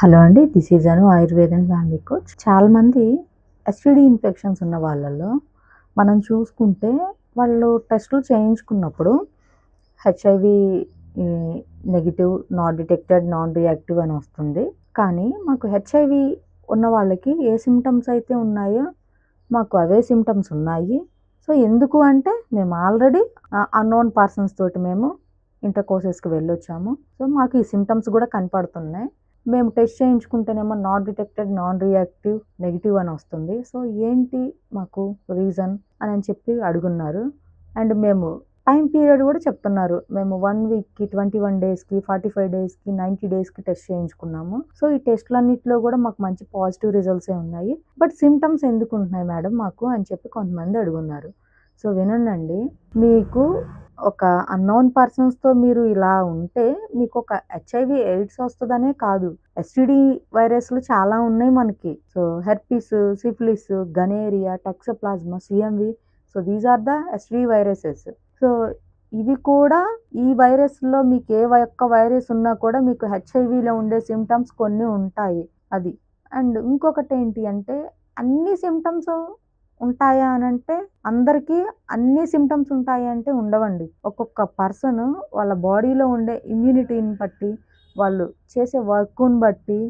Hello అండి this is Anu ఆయుర్వేదన్ family coach చాలామంది ఎస్టీడీ ఇన్ఫెక్షన్స్ ఉన్న వాళ్ళలో మనం చూసుకుంటే వాళ్ళు టెస్టులు చేయించుకున్నప్పుడు HIV negative not detected non reactive అని వస్తుంది. కానీ మాకు హెచ్ఐవి ఉన్న వాళ్ళకి ఏ సిమ్టమ్స్ అయితే ఉన్నాయో మాకు అవే సిమ్టమ్స్ ఉన్నాయి. సో ఎందుకు అంటే మేము ఆల్రెడీ అన్నోన్ పర్సన్స్ తోటి మేము ఇంటర్ కోర్సెస్కి వెళ్ళొచ్చాము. సో మాకు ఈ సిమ్టమ్స్ కూడా కనపడుతున్నాయి. మేము test చేయించుకుంటేనేమో not detected non reactive negative అని వస్తుంది. సో ఏంటి మాకు రీజన్ అని అని చెప్పి అడుగున్నారు. అండ్ మేము టైం పీరియడ్ కూడా చెప్తున్నారు. మేము వన్ వీక్కి ట్వంటీ వన్ డేస్కి ఫార్టీ ఫైవ్ డేస్కి నైంటీ డేస్కి టెస్ట్ చేయించుకున్నాము. సో ఈ టెస్ట్లన్నింటిలో కూడా మాకు మంచి పాజిటివ్ రిజల్ట్సే ఉన్నాయి. బట్ సిమ్టమ్స్ ఎందుకు ఉంటున్నాయి మేడం మాకు అని చెప్పి కొంతమంది అడుగున్నారు. సో వినండి మీకు ఒక అన్నోన్ పర్సన్స్తో మీరు ఇలా ఉంటే మీకు ఒక హెచ్ఐవి ఎయిడ్స్ వస్తుందనే కాదు. ఎస్టిడి వైరస్లు చాలా ఉన్నాయి మనకి. So herpes syphilis gonorrhoea toxoplasma CMV so these are the STD viruses. So ఇవి కూడా ఈ వైరస్లో మీకు ఏ ఒక్క వైరస్ ఉన్నా కూడా మీకు హెచ్ఐవిలో ఉండే సిమ్టమ్స్ కొన్ని ఉంటాయి. అది. అండ్ ఇంకొకటి ఏంటి అంటే అన్ని సిమ్టమ్స్ ఉంటాయా అని అంటే అందరికీ అన్ని సిమ్టమ్స్ ఉంటాయి అంటే ఉండవండి. ఒక్కొక్క పర్సన్ వాళ్ళ బాడీలో ఉండే ఇమ్యూనిటీని బట్టి వాళ్ళు చేసే వర్క్ని బట్టి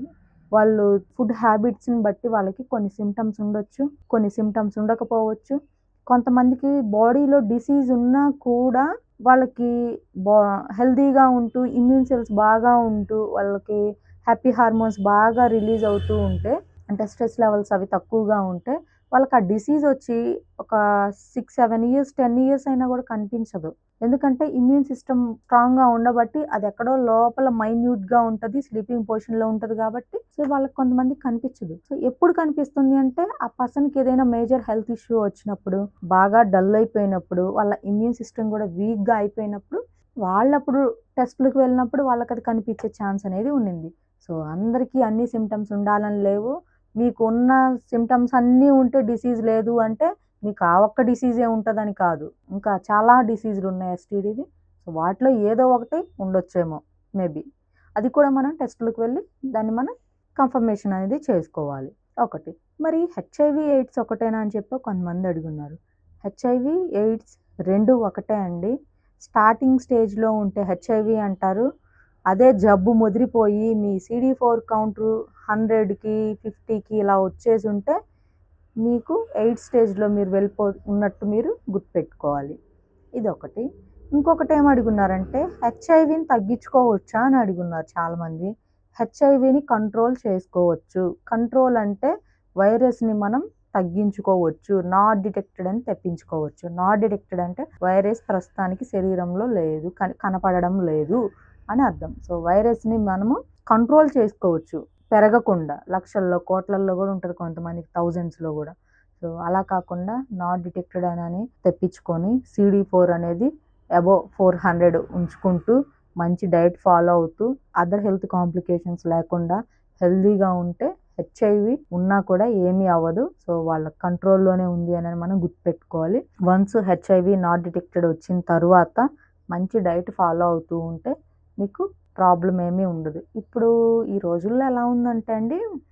వాళ్ళు ఫుడ్ హ్యాబిట్స్ని బట్టి వాళ్ళకి కొన్ని సిమ్టమ్స్ ఉండొచ్చు కొన్ని సిమ్టమ్స్ ఉండకపోవచ్చు. కొంతమందికి బాడీలో డిసీజ్ ఉన్నా కూడా వాళ్ళకి బా హెల్దీగా ఉంటూ ఇమ్యూన్ సెల్స్ బాగా ఉంటూ వాళ్ళకి హ్యాపీ హార్మోన్స్ బాగా రిలీజ్ అవుతూ ఉంటే అంటే స్ట్రెస్ లెవెల్స్ అవి తక్కువగా ఉంటే వాళ్ళకి ఆ డిసీజ్ వచ్చి ఒక six seven years ten years అయినా కూడా కనిపించదు. ఎందుకంటే ఇమ్యూన్ సిస్టమ్ స్ట్రాంగ్గా ఉండబట్టి అది ఎక్కడో లోపల మైన్యూట్గా ఉంటుంది స్లీపింగ్ పొజిషన్లో ఉంటుంది కాబట్టి సో వాళ్ళకి కొంతమంది కనిపించదు. సో ఎప్పుడు కనిపిస్తుంది అంటే ఆ పర్సన్కి ఏదైనా మేజర్ హెల్త్ ఇష్యూ వచ్చినప్పుడు బాగా డల్ అయిపోయినప్పుడు వాళ్ళ ఇమ్యూన్ సిస్టమ్ కూడా వీక్గా అయిపోయినప్పుడు వాళ్ళప్పుడు టెస్ట్లకు వెళ్ళినప్పుడు వాళ్ళకి అది కనిపించే ఛాన్స్ అనేది ఉండింది సో అందరికీ అన్ని సిమ్టమ్స్ ఉండాలని లేవు. మీకు ఉన్న సిమ్టమ్స్ అన్నీ ఉంటే డిసీజ్ లేదు అంటే మీకు ఆ ఒక్క డిసీజే ఉంటుందని కాదు. ఇంకా చాలా డిసీజులు ఉన్నాయి ఎస్టీడీవి సో వాటిలో ఏదో ఒకటి ఉండొచ్చేమో మేబీ అది కూడా మనం టెస్టులకు వెళ్ళి దాన్ని మనం కన్ఫర్మేషన్ అనేది చేసుకోవాలి. ఒకటి. మరి హెచ్ఐవి ఎయిడ్స్ ఒకటేనా అని చెప్పి కొంతమంది అడుగున్నారు. హెచ్ఐవి ఎయిడ్స్ రెండు ఒకటే అండి. స్టార్టింగ్ స్టేజ్లో ఉంటే హెచ్ఐవి అంటారు. అదే జబ్బు ముదిరిపోయి మీ సిడి ఫోర్ కౌంటర్ హండ్రెడ్కి ఫిఫ్టీకి ఇలా వచ్చేసి ఉంటే మీకు ఎయిట్ స్టేజ్లో మీరు వెళ్ళిపో ఉన్నట్టు మీరు గుర్తుపెట్టుకోవాలి. ఇది ఒకటి ఇంకొకటి ఏం అడుగున్నారంటే హెచ్ఐవిని తగ్గించుకోవచ్చా అని అడుగున్నారు చాలామంది. హెచ్ఐవిని కంట్రోల్ చేసుకోవచ్చు. కంట్రోల్ అంటే వైరస్ని మనం తగ్గించుకోవచ్చు. నాట్ డిటెక్టెడ్ అని తెప్పించుకోవచ్చు. నాట్ డిటెక్టెడ్ అంటే వైరస్ ప్రస్తుతానికి శరీరంలో లేదు కనపడడం లేదు. అని అర్థం. సో వైరస్ని మనము కంట్రోల్ చేసుకోవచ్చు. పెరగకుండా. లక్షల్లో కోట్లల్లో కూడా ఉంటుంది కొంతమందికి థౌజండ్స్లో కూడా. సో అలా కాకుండా నాట్ డిటెక్టెడ్ అని తెప్పించుకొని సిడి ఫోర్ అనేది అబోవ్ ఫోర్ హండ్రెడ్ ఉంచుకుంటూ మంచి డైట్ ఫాలో అవుతూ అదర్ హెల్త్ కాంప్లికేషన్స్ లేకుండా హెల్తీగా ఉంటే హెచ్ఐవి ఉన్నా కూడా ఏమీ అవ్వదు. సో వాళ్ళ కంట్రోల్లోనే ఉంది అని మనం గుర్తుపెట్టుకోవాలి. వన్స్ హెచ్ఐవి నాట్ డిటెక్టెడ్ వచ్చిన తర్వాత మంచి డైట్ ఫాలో అవుతూ ఉంటే మీకు ప్రాబ్లం ఏమీ ఉండదు. ఇప్పుడు ఈ రోజుల్లో ఎలా ఉందంటే అండి